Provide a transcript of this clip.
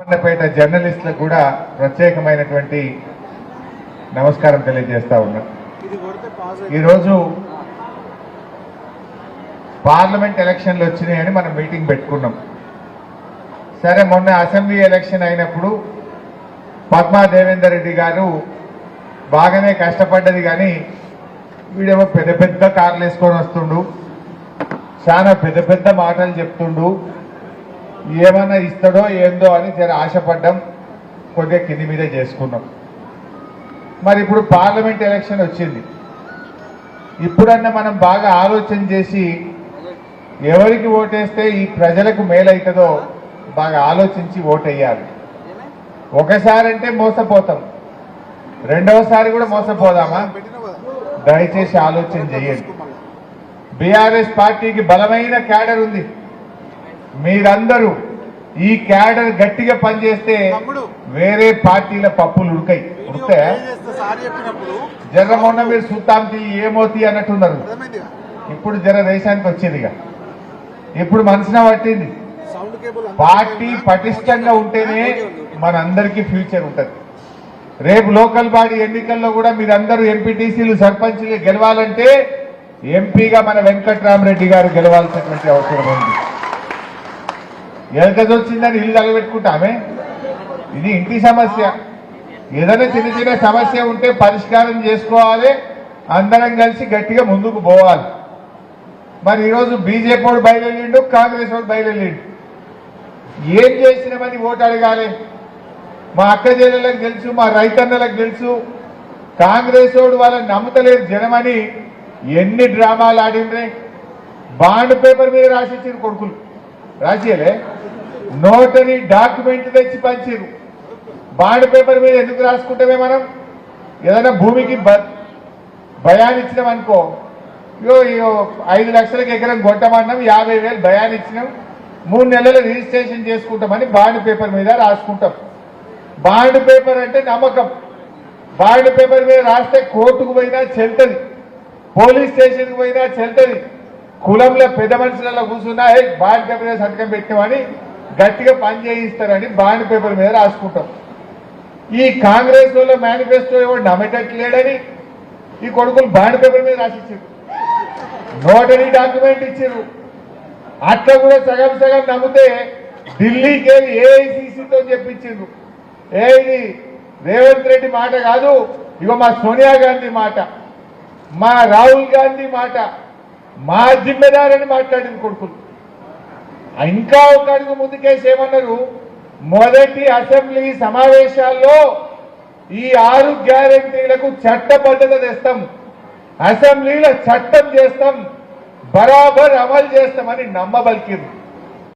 కొండపేట జర్నలిస్టులకు కూడా ప్రత్యేకమైనటువంటి నమస్కారం తెలియజేస్తా ఉన్నా. ఈరోజు పార్లమెంట్ ఎలక్షన్లు వచ్చినాయని మనం మీటింగ్ పెట్టుకున్నాం. సరే మొన్న అసెంబ్లీ ఎలక్షన్ అయినప్పుడు పద్మా దేవేందర్ రెడ్డి గారు బాగానే కష్టపడ్డది కానీ వీడేమో పెద్ద పెద్ద కార్లు వేసుకొని వస్తుండు చాలా పెద్ద పెద్ద మాటలు చెప్తుండు ఏమన్నా ఇస్తాడో ఏందో అని జర ఆశపడ్డం కొద్దిగా కింది మీద చేసుకున్నాం. మరి ఇప్పుడు పార్లమెంట్ ఎలక్షన్ వచ్చింది. ఇప్పుడన్నా మనం బాగా ఆలోచన చేసి ఎవరికి ఓటేస్తే ఈ ప్రజలకు మేలవుతుందో బాగా ఆలోచించి ఓటేయాలి. ఒకసారి అంటే మోసపోతాం. రెండవసారి కూడా మోసపోదామా? దయచేసి ఆలోచన చేయండి. బీఆర్ఎస్ పార్టీకి బలమైన క్యాడర్ ఉంది. మీరందరూ ఈ క్యాడర్ గట్టిగా పనిచేస్తే వేరే పార్టీల పప్పులు ఉడకాయి చెప్పినప్పుడు జర్ర మొన్న మీరు సుత్తాంతి ఏమోతి అన్నట్టున్నారు. ఇప్పుడు జర దేశానికి వచ్చిందిగా. ఇప్పుడు మనసున పట్టింది. పార్టీ? పటిష్టంగా ఉంటేనే. మనందరికీ ఫ్యూచర్ ఉంటుంది. రేపు లోకల్ బాడీ ఎన్నికల్లో కూడా మీరందరూ ఎంపీటీసీలు సర్పంచ్లు గెలవాలంటే ఎంపీగా మన వెంకట్రామరెడ్డి గారు గెలవాల్సినటువంటి అవసరం ఉంది. ఎలకది వచ్చిందని ఇల్లు తగబెట్టుకుంటామే? ఇది ఇంటి సమస్య. ఏదైనా చిన్న చిన్న సమస్య ఉంటే పరిష్కారం చేసుకోవాలి. అందరం కలిసి గట్టిగా ముందుకు పోవాలి. మరి ఈరోజు బీజేపీ వాడు బయలుదేరిండు కాంగ్రెస్ వాడు బయలుదేరిండు. ఏం చేసినామని ఓటు అడగాలి. మా అక్క తెలుసు మా రైతన్నలకు తెలుసు. కాంగ్రెస్ వాడు వాళ్ళని నమ్ముతలేరు జనమని ఎన్ని డ్రామాలు ఆడిండ్రే. బాండ్ పేపర్ మీద రాసిచ్చిన కొడుకులు. రాసియలే? నోటని డాక్యుమెంట్ తెచ్చి పంచారు బాండ్ పేపర్ మీద ఎందుకు రాసుకుంటామే మనం? ఏదైనా భూమికి బ- భయాన్ని ఇచ్చినాం అనుకో. ఇగో ఐదు లక్షలకు ఎకరం కొట్టమన్నాం యాభై వేలు భయాన్ని ఇచ్చినాం మూడు నెలలు రిజిస్ట్రేషన్ చేసుకుంటామని బాండ్ పేపర్ మీద రాసుకుంటాం. బాండ్ పేపర్ అంటే నమ్మకం. బాండ్ పేపర్ మీద రాస్తే కోర్టుకు పోయినా చెల్తది. పోలీస్ స్టేషన్కి పోయినా చెల్తది. కులంలో పెద్ద మనుషులలో కూర్చున్నా బాండ్ పేపర్ మీద సంతకం పెట్టామని గట్టిగా పని చేయిస్తారని బాండ్ పేపర్ మీద రాసుకుంటాం. ఈ కాంగ్రెస్ వాళ్ళ మేనిఫెస్టో ఎవరు నమ్మేటట్లేడని ఈ కొడుకులు బాండ్ పేపర్ మీద రాసిచ్చారు. నోటరీ డాక్యుమెంట్ ఇచ్చారు. అట్లా కూడా సగం సగం నమ్మితే ఢిల్లీకి వెళ్ళి ఏఐసిసితో చెప్పించిండ్రు ఏ ఇది రేవంత్ రెడ్డి మాట కాదు ఇగో మా సోనియా గాంధీ మాట మా రాహుల్ గాంధీ మాట మా జిమ్మెదారని మాట్లాడింది కొడుకులు. ఇంకా ఒక అడుగు ముందుకేసేమన్నారు? మొదటి అసెంబ్లీ సమావేశాల్లో ఈ ఆరు గ్యారంటీలకు చట్టబద్ధత తెస్తాం. అసెంబ్లీలో చట్టం చేస్తాం. బరాబర్ అమలు చేస్తామని నమ్మబలికింది.